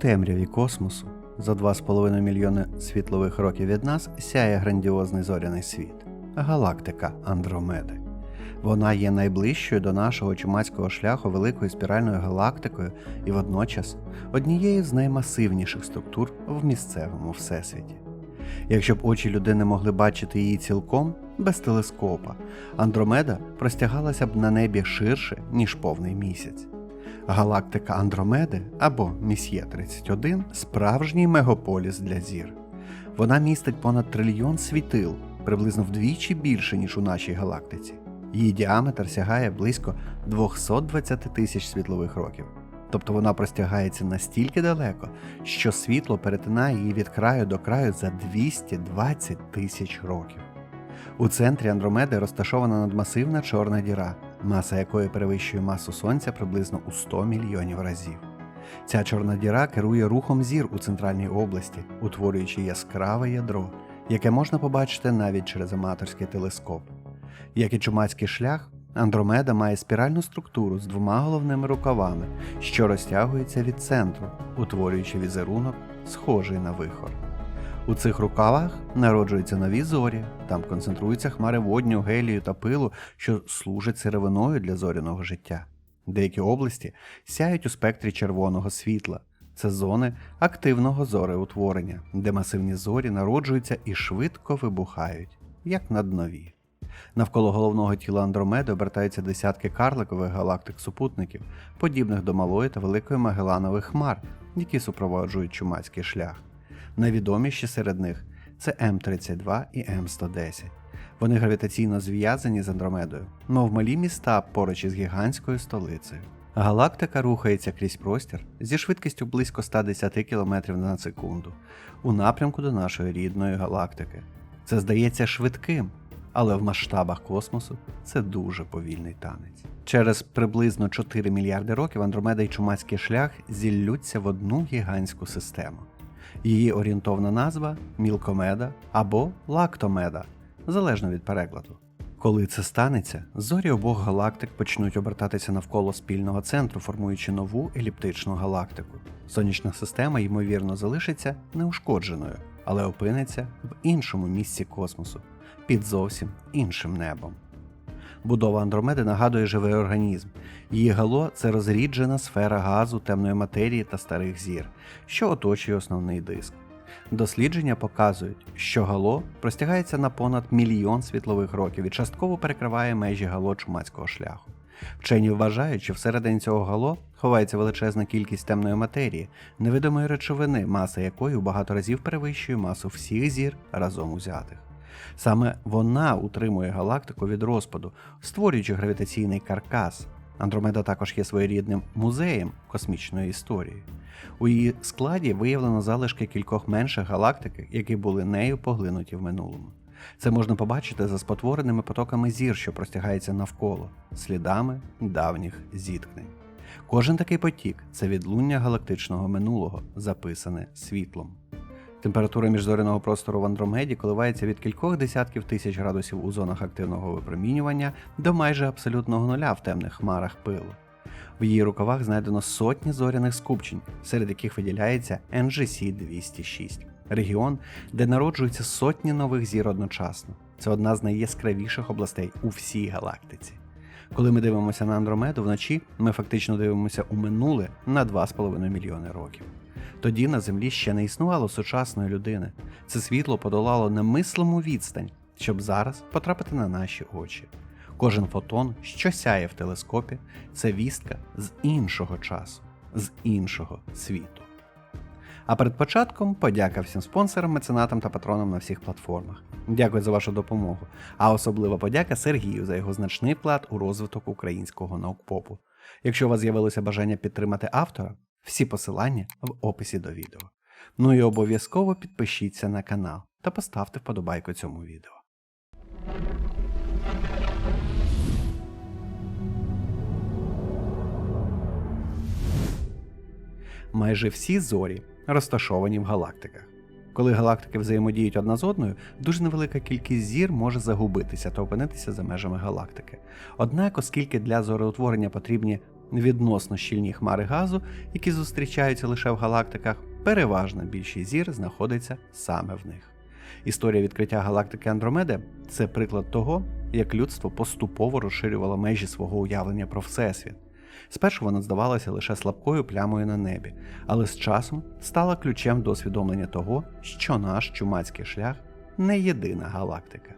темряві космосу за 2,5 мільйони світлових років від нас сяє грандіозний зоряний світ галактика Андромеди. Вона є найближчою до нашого чумацького шляху великою спіральною галактикою і водночас однією з наймасивніших структур в місцевому всесвіті. Якщо б очі людини могли бачити її цілком без телескопа, Андромеда простягалася б на небі ширше, ніж повний місяць. Галактика Андромеди або Місьє 31 справжній мегаполіс для зір. Вона містить понад трильйон світил, приблизно вдвічі більше, ніж у нашій галактиці. Її діаметр сягає близько 220 тисяч світлових років. Тобто вона простягається настільки далеко, що світло перетинає її від краю до краю за 220 тисяч років. У центрі Андромеди розташована надмасивна чорна діра, маса якої перевищує масу Сонця приблизно у 100 мільйонів разів. Ця чорна діра керує рухом зір у центральній області, утворюючи яскраве ядро, яке можна побачити навіть через аматорський телескоп. Як і чумацький шлях, Андромеда має спіральну структуру з двома головними рукавами, що розтягуються від центру, утворюючи візерунок, схожий на вихор. У цих рукавах народжуються нові зорі, там концентруються хмари водню, гелію та пилу, що служать сировиною для зоряного життя. Деякі області сяють у спектрі червоного світла. Це зони активного зореутворення, де масивні зорі народжуються і швидко вибухають, як наднові. Навколо головного тіла Андромеди обертаються десятки карликових галактик-супутників, подібних до малої та великої Магеланових хмар, які супроводжують чумацький шлях. Найвідоміші серед них це М32 і М110. Вони гравітаційно зв'язані з Андромедою, мов малі міста поруч із гігантською столицею. Галактика рухається крізь простір зі швидкістю близько 110 км на секунду у напрямку до нашої рідної галактики. Це здається швидким, але в масштабах космосу це дуже повільний танець. Через приблизно 4 мільярди років Андромеда і Чумацький шлях зіллються в одну гігантську систему. Її орієнтовна назва Мілкомеда або Лактомеда, залежно від перекладу. Коли це станеться, зорі обох галактик почнуть обертатися навколо спільного центру, формуючи нову еліптичну галактику. Сонячна система, ймовірно, залишиться неушкодженою, але опиниться в іншому місці космосу, під зовсім іншим небом. Будова Андромеди нагадує живий організм. Її гало це розріджена сфера газу, темної матерії та старих зір, що оточує основний диск. Дослідження показують, що гало простягається на понад мільйон світлових років і частково перекриває межі гало чумацького шляху. Вчені вважають, що всередині цього гало ховається величезна кількість темної матерії, невидимої речовини, маса якої у багато разів перевищує масу всіх зір разом узятих. Саме вона утримує галактику від розпаду, створюючи гравітаційний каркас. Андромеда також є своєрідним музеєм космічної історії. У її складі виявлено залишки кількох менших галактик, які були нею поглинуті в минулому. Це можна побачити за спотвореними потоками зір, що простягаються навколо, слідами давніх зіткнень. Кожен такий потік це відлуння галактичного минулого, записане світлом. Температура міжзоряного простору в Андромеді коливається від кількох десятків тисяч градусів у зонах активного випромінювання до майже абсолютного нуля в темних хмарах пилу. В її рукавах знайдено сотні зоряних скупчень, серед яких виділяється NGC 206 регіон, де народжуються сотні нових зір одночасно. Це одна з найяскравіших областей у всій галактиці. Коли ми дивимося на Андромеду вночі, ми фактично дивимося у минуле на 2,5 мільйони років. Тоді на землі ще не існувало сучасної людини. Це світло подолало немислиму відстань, щоб зараз потрапити на наші очі. Кожен фотон, що сяє в телескопі, це вістка з іншого часу, з іншого світу. А перед початком подяка всім спонсорам, меценатам та патронам на всіх платформах. Дякую за вашу допомогу. А особлива подяка Сергію за його значний вклад у розвиток українського наукпопу. Якщо у вас з'явилося бажання підтримати автора, всі посилання в описі до відео. Ну і обов'язково підпишіться на канал та поставте вподобайку цьому відео. Майже всі зорі розташовані в галактиках. Коли галактики взаємодіють одна з одною, дуже невелика кількість зір може загубитися та опинитися за межами галактики. Однак, оскільки для зореутворення потрібні відносно щільні хмари газу, які зустрічаються лише в галактиках, переважна більшість зір знаходиться саме в них. Історія відкриття галактики Андромеди це приклад того, як людство поступово розширювало межі свого уявлення про Всесвіт. Спершу вона здавалася лише слабкою плямою на небі, але з часом стала ключем до усвідомлення того, що наш чумацький шлях не єдина галактика.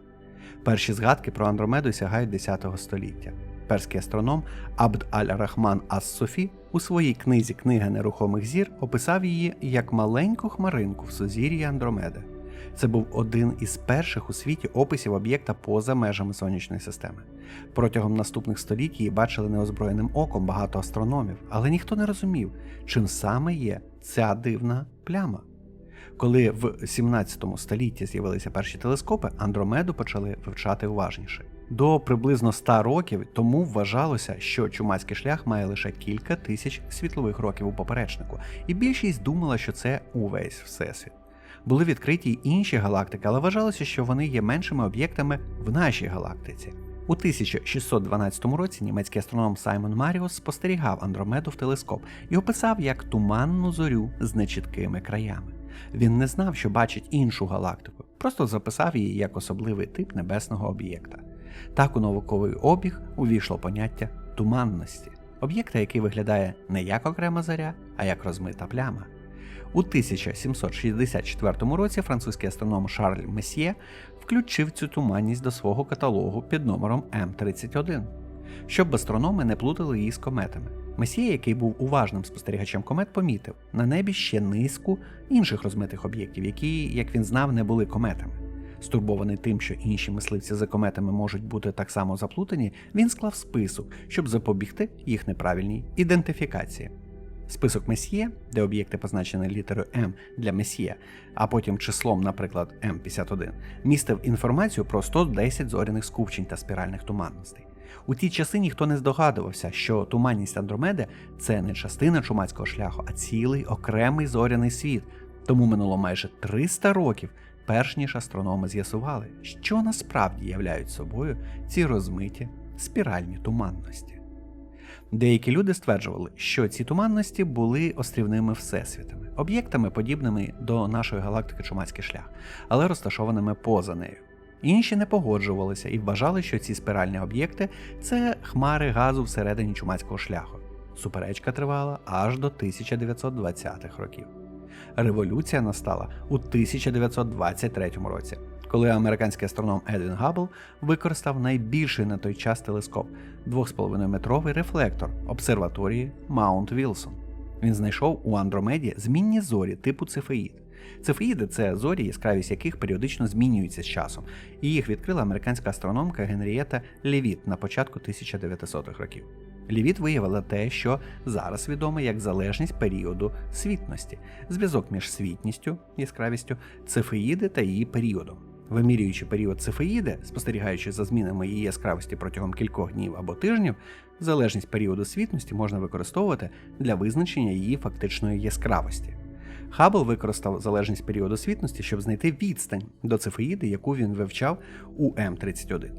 Перші згадки про Андромеду сягають 10 століття. Перський астроном Абд Аль-Рахман Ас-Софі у своїй книзі Книга нерухомих зір описав її як маленьку хмаринку в сузір'ї Андромеди. Це був один із перших у світі описів об'єкта поза межами сонячної системи. Протягом наступних століть її бачили неозброєним оком багато астрономів, але ніхто не розумів, чим саме є ця дивна пляма. Коли в 17 столітті з'явилися перші телескопи, Андромеду почали вивчати уважніше. До приблизно 100 років тому вважалося, що чумацький шлях має лише кілька тисяч світлових років у поперечнику, і більшість думала, що це увесь всесвіт. Були відкриті й інші галактики, але вважалося, що вони є меншими об'єктами в нашій галактиці. У 1612 році німецький астроном Саймон Маріус спостерігав Андромеду в телескоп і описав як туманну зорю з нечіткими краями. Він не знав, що бачить іншу галактику, просто записав її як особливий тип небесного об'єкта. Так у науковий обіг увійшло поняття туманності, об'єкта, який виглядає не як окрема зоря, а як розмита пляма. У 1764 році французький астроном Шарль Месьє включив цю туманність до свого каталогу під номером М31, щоб астрономи не плутали її з кометами. Месьє, який був уважним спостерігачем комет, помітив на небі ще низку інших розмитих об'єктів, які, як він знав, не були кометами. Стурбований тим, що інші мисливці за кометами можуть бути так само заплутані, він склав список, щоб запобігти їх неправильній ідентифікації. Список Месьє, де об'єкти позначені літерою М для Месьє, а потім числом, наприклад, М51, містив інформацію про 110 зоряних скупчень та спіральних туманностей. У ті часи ніхто не здогадувався, що туманність Андромеди це не частина чумацького шляху, а цілий окремий зоряний світ. Тому минуло майже 300 років, перш ніж астрономи з'ясували, що насправді являють собою ці розмиті спіральні туманності. Деякі люди стверджували, що ці туманності були острівними всесвітами, об'єктами, подібними до нашої галактики Чумацький шлях, але розташованими поза нею. Інші не погоджувалися і вважали, що ці спіральні об'єкти це хмари газу всередині чумацького шляху. Суперечка тривала аж до 1920-х років. Революція настала у 1923 році, коли американський астроном Едвін Габбл використав найбільший на той час телескоп 2,5-метровий рефлектор обсерваторії Маунт Вілсон. Він знайшов у Андромеді змінні зорі типу цефеїд. Цефеїди це зорі, яскравість яких періодично змінюється з часом, і їх відкрила американська астрономка Генрієта Левіт на початку 1900-х років. Лівіт виявила те, що зараз відомо як залежність періоду світності, зв'язок між світністю, яскравістю, цефеїди та її періодом. Вимірюючи період цефеїди, спостерігаючи за змінами її яскравості протягом кількох днів або тижнів, залежність періоду світності можна використовувати для визначення її фактичної яскравості. Хаббл використав залежність періоду світності, щоб знайти відстань до цефеїди, яку він вивчав у М31,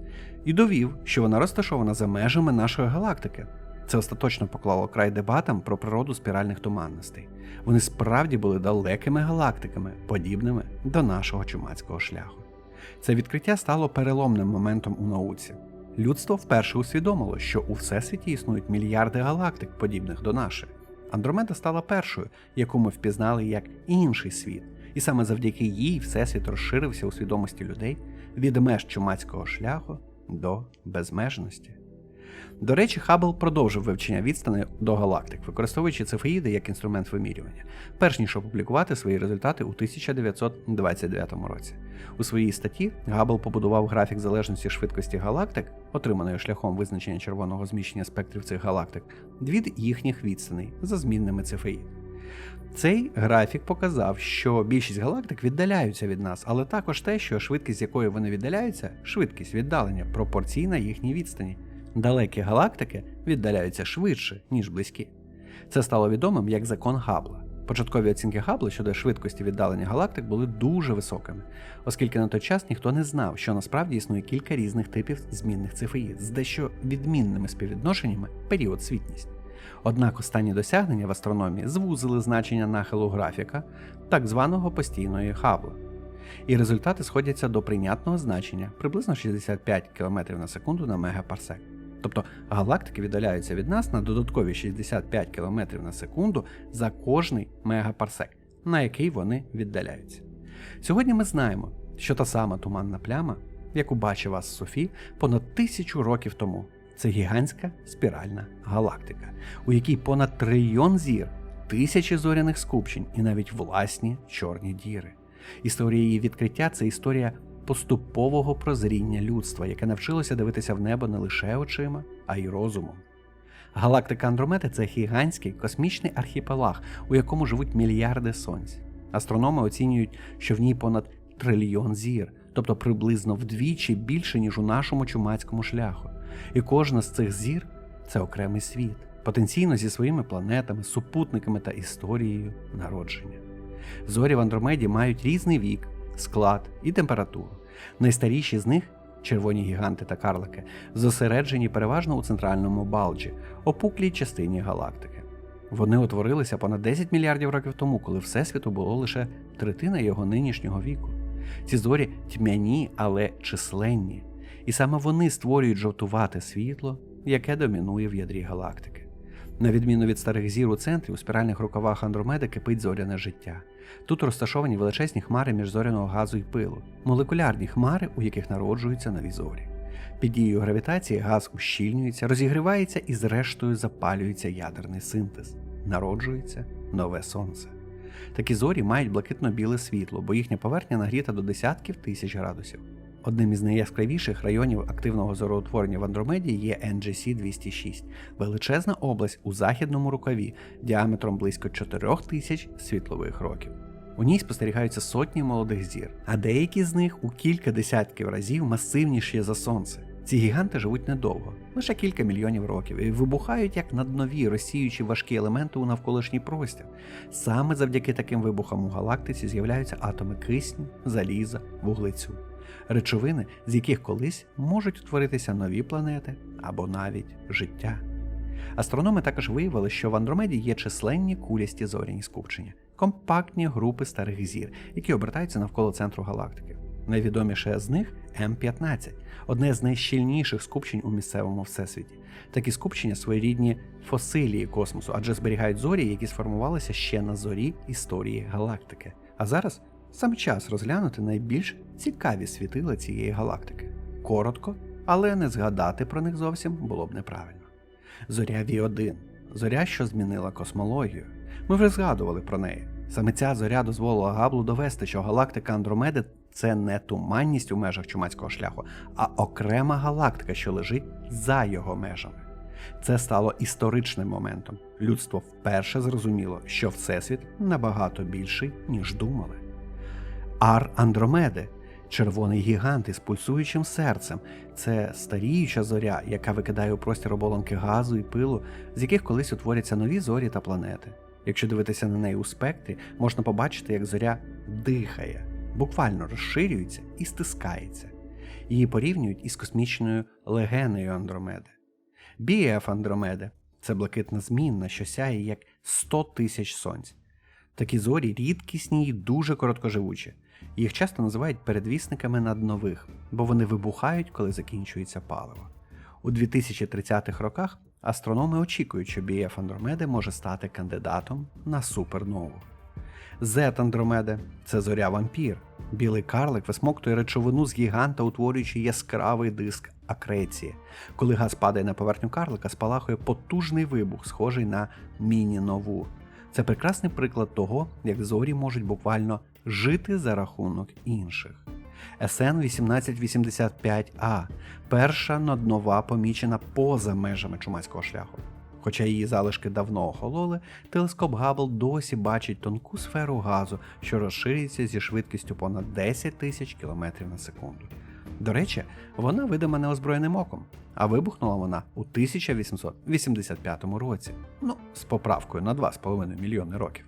і довів, що вона розташована за межами нашої галактики. Це остаточно поклало край дебатам про природу спіральних туманностей. Вони справді були далекими галактиками, подібними до нашого чумацького шляху. Це відкриття стало переломним моментом у науці. Людство вперше усвідомило, що у всесвіті існують мільярди галактик, подібних до наших. Андромеда стала першою, яку ми впізнали як інший світ, і саме завдяки їй всесвіт розширився у свідомості людей від меж чумацького шляху до безмежності. До речі, Хаббл продовжив вивчення відстани до галактик, використовуючи цефеїди як інструмент вимірювання, перш ніж опублікувати свої результати у 1929 році. У своїй статті Габбл побудував графік залежності швидкості галактик, отриманої шляхом визначення червоного зміщення спектрів цих галактик, від їхніх відстаней за змінними цефеїд. Цей графік показав, що більшість галактик віддаляються від нас, але також те, що швидкість, з якої вони віддаляються, швидкість віддалення пропорційна їхній відстані. Далекі галактики віддаляються швидше, ніж близькі. Це стало відомим як закон Габла. Початкові оцінки Габла щодо швидкості віддалення галактик були дуже високими, оскільки на той час ніхто не знав, що насправді існує кілька різних типів змінних цифеїд з дещо відмінними співвідношеннями період світність. Однак останні досягнення в астрономії звузили значення нахилу графіка, так званого постійної Хаббла. І результати сходяться до прийнятного значення приблизно 65 км на секунду на мегапарсек. Тобто галактики віддаляються від нас на додаткові 65 км на секунду за кожний мегапарсек, на який вони віддаляються. Сьогодні ми знаємо, що та сама туманна пляма, яку бачив вас Софі понад тисячу років тому, це гігантська спіральна галактика, у якій понад трильйон зір, тисячі зоряних скупчень і навіть власні чорні діри. Історія її відкриття це історія поступового прозріння людства, яке навчилося дивитися в небо не лише очима, а й розумом. Галактика Андромеди це гігантський космічний архіпелаг, у якому живуть мільярди сонць. Астрономи оцінюють, що в ній понад трильйон зір, тобто приблизно вдвічі більше, ніж у нашому чумацькому шляху. І кожна з цих зір це окремий світ, потенційно зі своїми планетами, супутниками та історією народження. Зорі в Андромеді мають різний вік, склад і температуру. Найстаріші з них червоні гіганти та карлики, зосереджені переважно у центральному балджі, опуклій частині галактики. Вони утворилися понад 10 мільярдів років тому, коли Всесвіту було лише третина його нинішнього віку. Ці зорі тьмяні, але численні, і саме вони створюють жовтувате світло, яке домінує в ядрі галактики. На відміну від старих зір у центрі, у спіральних рукавах Андромеди кипить зоряне життя. Тут розташовані величезні хмари міжзоряного газу і пилу, молекулярні хмари, у яких народжуються нові зорі. Під дією гравітації газ ущільнюється, розігрівається і, зрештою, запалюється ядерний синтез, народжується нове сонце. Такі зорі мають блакитно-біле світло, бо їхня поверхня нагріта до десятків тисяч градусів. Одним із найяскравіших районів активного зороутворення в Андромеді є NGC 206 величезна область у західному рукаві діаметром близько 4000 світлових років. У ній спостерігаються сотні молодих зір, а деякі з них у кілька десятків разів масивніші за сонце. Ці гіганти живуть недовго, лише кілька мільйонів років, і вибухають як наднові, розсіюючи важкі елементи у навколишній простір. Саме завдяки таким вибухам у галактиці з'являються атоми кисню, заліза, вуглецю, речовини, з яких колись можуть утворитися нові планети або навіть життя. Астрономи також виявили, що в Андромеді є численні кулясті зоряні скупчення, компактні групи старих зір, які обертаються навколо центру галактики. Найвідоміше з них М15, одне з найщільніших скупчень у місцевому всесвіті. Такі скупчення своєрідні фосилії космосу, адже зберігають зорі, які сформувалися ще на зорі історії галактики. А зараз саме час розглянути найбільш цікаві світила цієї галактики. Коротко, але не згадати про них зовсім було б неправильно. Зоря Ві-1 зоря, що змінила космологію. Ми вже згадували про неї. Саме ця зоря дозволила Габлу довести, що галактика Андромеди це не туманність у межах чумацького шляху, а окрема галактика, що лежить за його межами. Це стало історичним моментом. Людство вперше зрозуміло, що Всесвіт набагато більший, ніж думали. Ар Андромеди червоний гігант із пульсуючим серцем. Це старіюча зоря, яка викидає у простір оболонки газу і пилу, з яких колись утворяться нові зорі та планети. Якщо дивитися на неї у спектрі, можна побачити, як зоря дихає, буквально розширюється і стискається. Її порівнюють із космічною легенею Андромеди. Бієф Андромеди це блакитна змінна, що сяє як 100 тисяч сонць. Такі зорі рідкісні і дуже короткоживучі. Їх часто називають передвісниками наднових, бо вони вибухають, коли закінчується паливо. У 2030-х роках астрономи очікують, що BF Андромеди може стати кандидатом на супернову. Z Андромеди це зоря вампір. Білий карлик висмоктує речовину з гіганта, утворюючи яскравий диск акреції. Коли газ падає на поверхню карлика, спалахує потужний вибух, схожий на міні-нову. Це прекрасний приклад того, як зорі можуть буквально жити за рахунок інших. СН 1885А перша наднова помічена поза межами чумацького шляху. Хоча її залишки давно охололи, телескоп Габл досі бачить тонку сферу газу, що розширюється зі швидкістю понад 10 тисяч км на секунду. До речі, вона видима неозброєним оком, а вибухнула вона у 1885 році, ну, з поправкою на 2,5 мільйони років.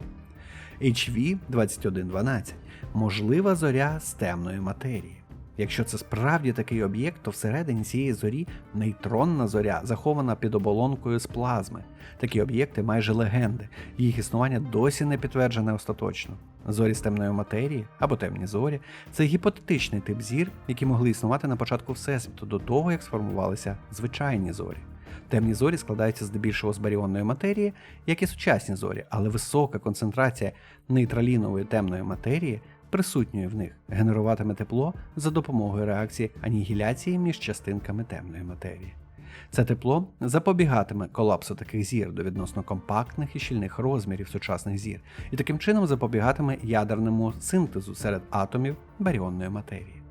HV 2112 можлива зоря з темної матерії. Якщо це справді такий об'єкт, то всередині цієї зорі нейтронна зоря захована під оболонкою з плазми. Такі об'єкти майже легенди, їх існування досі не підтверджене остаточно. Зорі з темної матерії або темні зорі це гіпотетичний тип зір, які могли існувати на початку Всесвіту до того, як сформувалися звичайні зорі. Темні зорі складаються здебільшого з баріонної матерії, як і сучасні зорі, але висока концентрація нейтралінової темної матерії, присутньої в них, генеруватиме тепло за допомогою реакції анігіляції між частинками темної матерії. Це тепло запобігатиме колапсу таких зір до відносно компактних і щільних розмірів сучасних зір, і таким чином запобігатиме ядерному синтезу серед атомів баріонної матерії.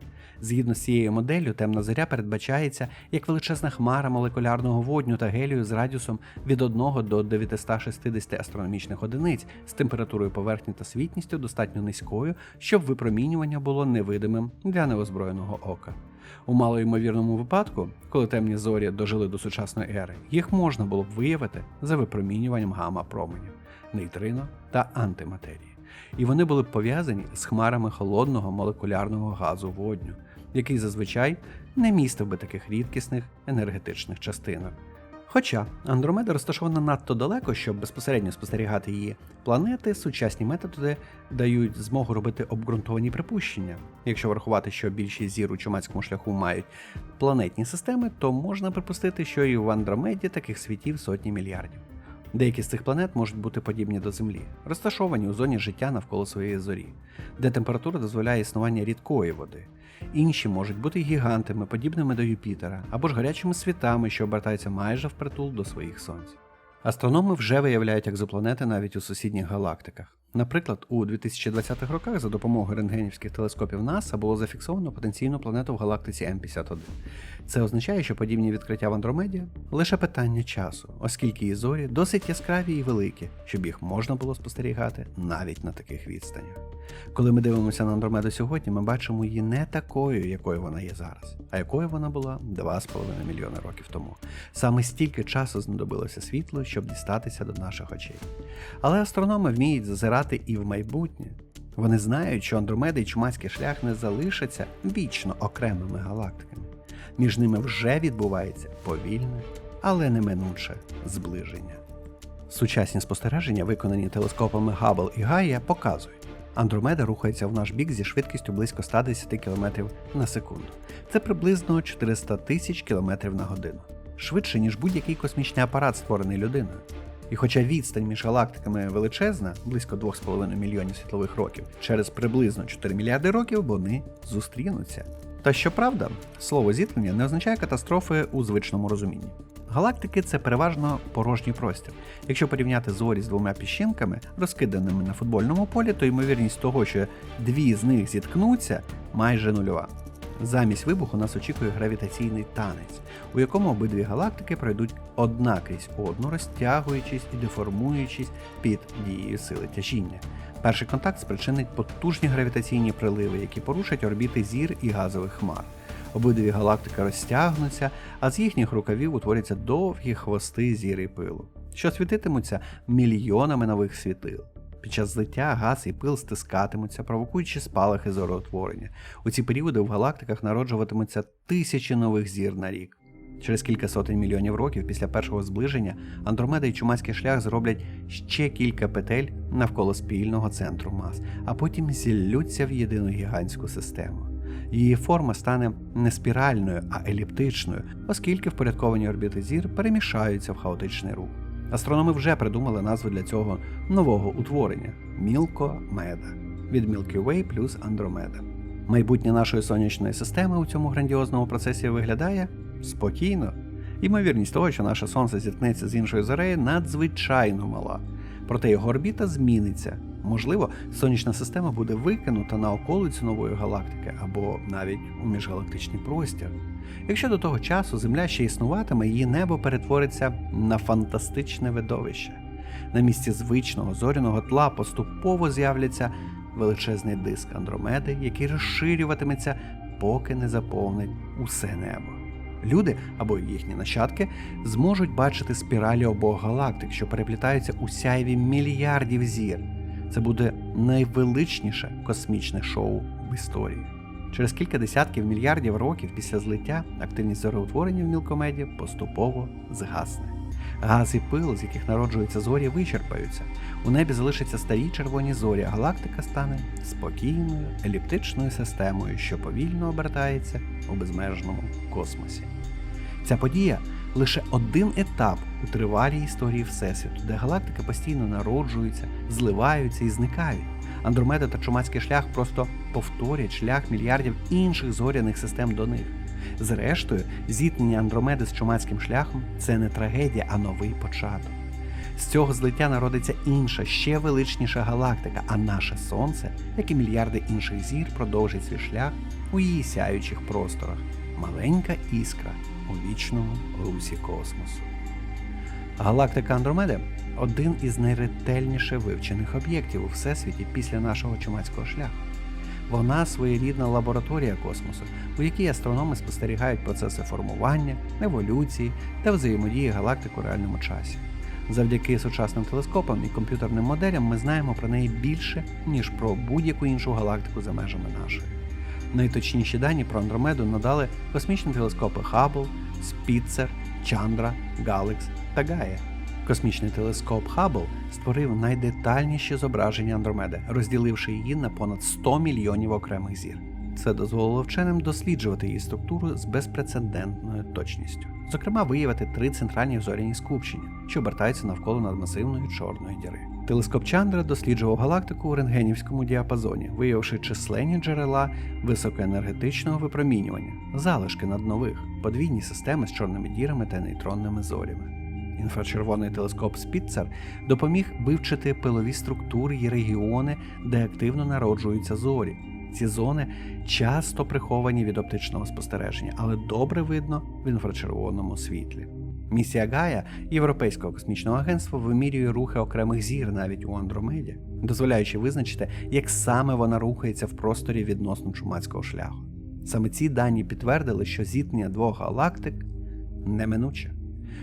Згідно з цією моделлю, темна зоря передбачається як величезна хмара молекулярного водню та гелію з радіусом від 1 до 960 астрономічних одиниць з температурою поверхні та світністю достатньо низькою, щоб випромінювання було невидимим для неозброєного ока. У малоймовірному випадку, коли темні зорі дожили до сучасної ери, їх можна було б виявити за випромінюванням гамма-променів, нейтрино та антиматерії. І вони були б пов'язані з хмарами холодного молекулярного газу водню, який зазвичай не містив би таких рідкісних енергетичних частинок. Хоча Андромеда розташована надто далеко, щоб безпосередньо спостерігати її планети, сучасні методи дають змогу робити обґрунтовані припущення. Якщо врахувати, що більшість зір у чумацькому шляху мають планетні системи, то можна припустити, що і в Андромеді таких світів сотні мільярдів. Деякі з цих планет можуть бути подібні до Землі, розташовані у зоні життя навколо своєї зорі, де температура дозволяє існування рідкої води. Інші можуть бути гігантами, подібними до Юпітера, або ж гарячими світами, що обертаються майже впритул до своїх сонць. Астрономи вже виявляють екзопланети навіть у сусідніх галактиках. Наприклад, у 2020-х роках за допомогою рентгенівських телескопів НАСА було зафіксовано потенційну планету в галактиці М51. Це означає, що подібні відкриття в Андромеді лише питання часу, оскільки її зорі досить яскраві і великі, щоб їх можна було спостерігати навіть на таких відстанях. Коли ми дивимося на Андромеду сьогодні, ми бачимо її не такою, якою вона є зараз, а якою вона була 2,5 мільйони років тому. Саме стільки часу знадобилося світло, щоб дістатися до наших очей. Але астрономи вміють зазирати і в майбутнє. Вони знають, що Андромеда і Чумацький шлях не залишаться вічно окремими галактиками. Між ними вже відбувається повільне, але неминуче зближення. Сучасні спостереження, виконані телескопами Габл і Гайя, показують, Андромеда рухається в наш бік зі швидкістю близько 110 км на секунду. Це приблизно 400 тисяч км на годину, швидше, ніж будь-який космічний апарат, створений людиною. І хоча відстань між галактиками величезна, близько 2,5 мільйонів світлових років, через приблизно 4 мільярди років вони зустрінуться. Та щоправда, слово зіткнення не означає катастрофи у звичному розумінні. Галактики це переважно порожній простір. Якщо порівняти зорі з двома піщинками, розкиданими на футбольному полі, то ймовірність того, що дві з них зіткнуться, майже нульова. Замість вибуху нас очікує гравітаційний танець, у якому обидві галактики пройдуть одна одну, розтягуючись і деформуючись під дією сили тяжіння. Перший контакт спричинить потужні гравітаційні приливи, які порушать орбіти зір і газових хмар. Обидві галактики розтягнуться, а з їхніх рукавів утворяться довгі хвости зір і пилу, що світитимуться мільйонами нових світил. Під час злиття газ і пил стискатимуться, провокуючи спалахи зороутворення. У ці періоди в галактиках народжуватимуться тисячі нових зір на рік. Через кілька сотень мільйонів років після першого зближення Андромеда і Чумацький шлях зроблять ще кілька петель навколо спільного центру мас, а потім зіллються в єдину гігантську систему. Її форма стане не спіральною, а еліптичною, оскільки впорядковані орбіти зір перемішаються в хаотичний рух. Астрономи вже придумали назву для цього нового утворення Мілко-Меда від Milky Way плюс Андромеда. Майбутнє нашої сонячної системи у цьому грандіозному процесі виглядає спокійно. Ймовірність того, що наше сонце зіткнеться з іншою зорею, надзвичайно мала. Проте його орбіта зміниться. Можливо, сонячна система буде викинута на околицю нової галактики або навіть у міжгалактичний простір. Якщо до того часу Земля ще існуватиме, її небо перетвориться на фантастичне видовище. На місці звичного зоряного тла поступово з'являться величезний диск Андромеди, який розширюватиметься, поки не заповнить усе небо. Люди або їхні нащадки зможуть бачити спіралі обох галактик, що переплітаються у сяйві мільярдів зір. Це буде найвеличніше космічне шоу в історії. Через кілька десятків мільярдів років після злиття активність зореутворення в мілкомеді поступово згасне. Газ і пил, з яких народжуються зорі, вичерпаються. У небі залишаться старі червоні зорі, а галактика стане спокійною еліптичною системою, що повільно обертається у безмежному космосі. Ця подія лише один етап у тривалій історії Всесвіту, де галактики постійно народжуються, зливаються і зникають. Андромеда та Чумацький шлях просто повторять шлях мільярдів інших зоряних систем до них. Зрештою, зіткнення Андромеди з Чумацьким шляхом це не трагедія, а новий початок. З цього злиття народиться інша, ще величніша галактика, а наше Сонце, як і мільярди інших зір, продовжить свій шлях у її сяючих просторах. Маленька іскра у вічному русі космосу. Галактика Андромеди один із найретельніше вивчених об'єктів у всесвіті після нашого чумацького шляху. Вона своєрідна лабораторія космосу, у якій астрономи спостерігають процеси формування, еволюції та взаємодії галактик у реальному часі. Завдяки сучасним телескопам і комп'ютерним моделям ми знаємо про неї більше, ніж про будь-яку іншу галактику за межами нашої. Найточніші дані про Андромеду надали космічні телескопи Хаббл, Спіцер, Чандра, Галекс та Гая. Космічний телескоп Хаббл створив найдетальніші зображення Андромеди, розділивши її на понад 100 мільйонів окремих зір. Це дозволило вченим досліджувати її структуру з безпрецедентною точністю. Зокрема, виявити три центральні зоряні скупчення, що обертаються навколо надмасивної чорної діри. Телескоп Чандра досліджував галактику у рентгенівському діапазоні, виявивши численні джерела високоенергетичного випромінювання, залишки наднових, подвійні системи з чорними дірами та нейтронними зорями. Інфрачервоний телескоп Спітцер допоміг вивчити пилові структури і регіони, де активно народжуються зорі. Ці зони часто приховані від оптичного спостереження, але добре видно в інфрачервоному світлі. Місія Гая Європейського космічного агентства вимірює рухи окремих зір навіть у Андромеді, дозволяючи визначити, як саме вона рухається в просторі відносно чумацького шляху. Саме ці дані підтвердили, що зіткнення двох галактик неминуче.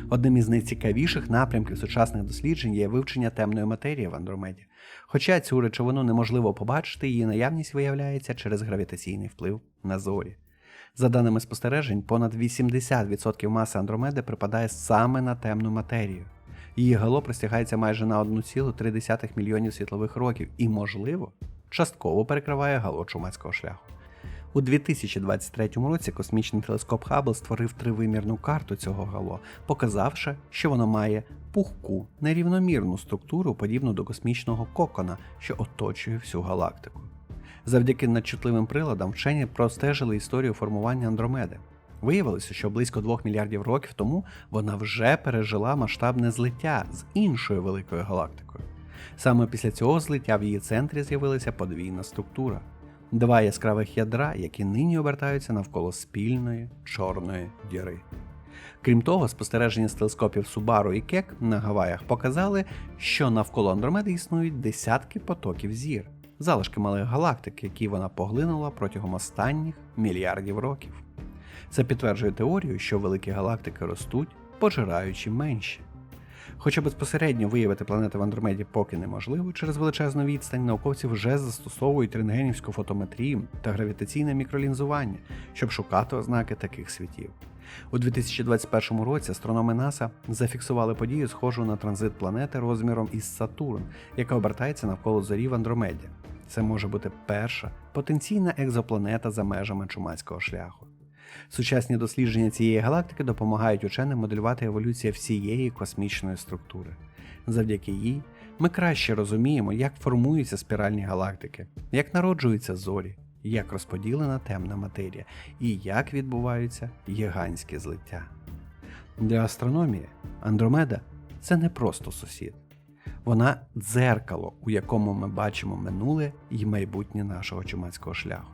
Одним із найцікавіших напрямків сучасних досліджень є вивчення темної матерії в Андромеді. Хоча цю речовину неможливо побачити, її наявність виявляється через гравітаційний вплив на зорі. За даними спостережень, понад 80% маси Андромеди припадає саме на темну матерію. Її гало простягається майже на 1,3 мільйонів світлових років і, можливо, частково перекриває гало чумацького шляху. У 2023 році космічний телескоп Хаббл створив тривимірну карту цього гало, показавши, що воно має пухку, нерівномірну структуру, подібну до космічного кокона, що оточує всю галактику. Завдяки надчутливим приладам вчені простежили історію формування Андромеди. Виявилося, що близько 2 мільярдів років тому вона вже пережила масштабне злиття з іншою великою галактикою. Саме після цього злиття в її центрі з'явилася подвійна структура два яскравих ядра, які нині обертаються навколо спільної чорної діри. Крім того, спостереження з телескопів Субару і Кек на Гаваях показали, що навколо Андромеди існують десятки потоків зір, залишки малих галактик, які вона поглинула протягом останніх мільярдів років. Це підтверджує теорію, що великі галактики ростуть, пожираючи менші. Хоча безпосередньо виявити планети в Андромеді поки неможливо, через величезну відстань науковці вже застосовують рентгенівську фотометрію та гравітаційне мікролінзування, щоб шукати ознаки таких світів. У 2021 році астрономи НАСА зафіксували подію, схожу на транзит планети розміром із Сатурн, яка обертається навколо зорі в Андромеді. Це може бути перша потенційна екзопланета за межами чумацького шляху. Сучасні дослідження цієї галактики допомагають ученим моделювати еволюцію всієї космічної структури. Завдяки їй ми краще розуміємо, як формуються спіральні галактики, як народжуються зорі, як розподілена темна матерія і як відбуваються гігантські злиття. Для астрономії Андромеда це не просто сусід. Вона дзеркало, у якому ми бачимо минуле і майбутнє нашого чумацького шляху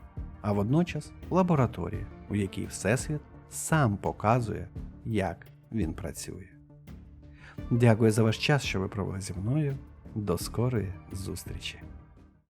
а водночас лабораторія, у якій Всесвіт сам показує, як він працює. Дякую за ваш час, що ви провели зі мною. До скорої зустрічі!